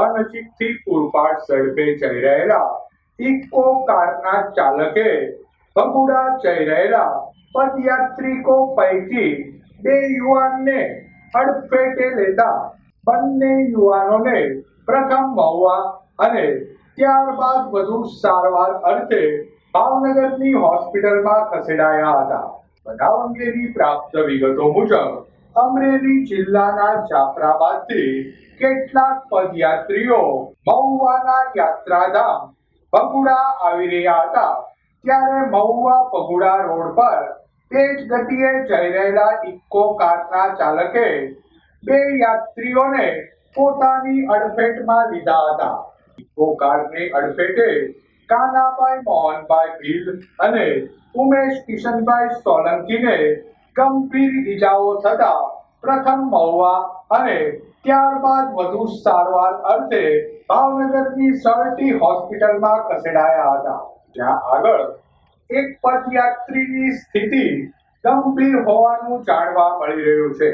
મહુવા નજીકથી પૂરપાટ ઝડપે જઈ રહેલા ઇકો કારના ચાલકે ભગુડા જઈ રહેલા પદયાત્રિકો પૈકી બે યુવાનને અડફેટે લેતા બંને યુવાનોને પ્રથમ મહુવા અને ત્યારબાદ વધુ સારવાર અર્થે ભાવનગરની હોસ્પિટલમાં ખસેડાયા હતા. બનાવ અંગેની પ્રાપ્ત વિગતો મુજબ અમરેલી જિલ્લાના જાફરાબાદથી કેટલાક પદયાત્રીઓ મહુવાના યાત્રાધામ ભગુડા આવી રહ્યા હતા. ત્યારે મહુવા ભગુડા રોડ પર તેજ ગતિએ જઈ રહેલા ઇકો કારના ચાલકે બે યાત્રીઓને પોતાની અડફેટમાં લીધા હતા. ઇકો કારની અડફેટે કાનાભાઈ મોહનભાઈ ભીલ અને ઉમેશ કિશનભાઈ સોલંકીને ગંભીર ઈજાઓ થતા પ્રથમ મહુવા અને ત્યારબાદ વધુ સારવાર અર્થે ભાવનગરની સરટી હોસ્પિટલમાં ખસેડાયા હતા. જ્યાં આગળ એક પદયાત્રીની સ્થિતિ ગંભીર હોવાનું જાણવા મળી રહ્યું છે.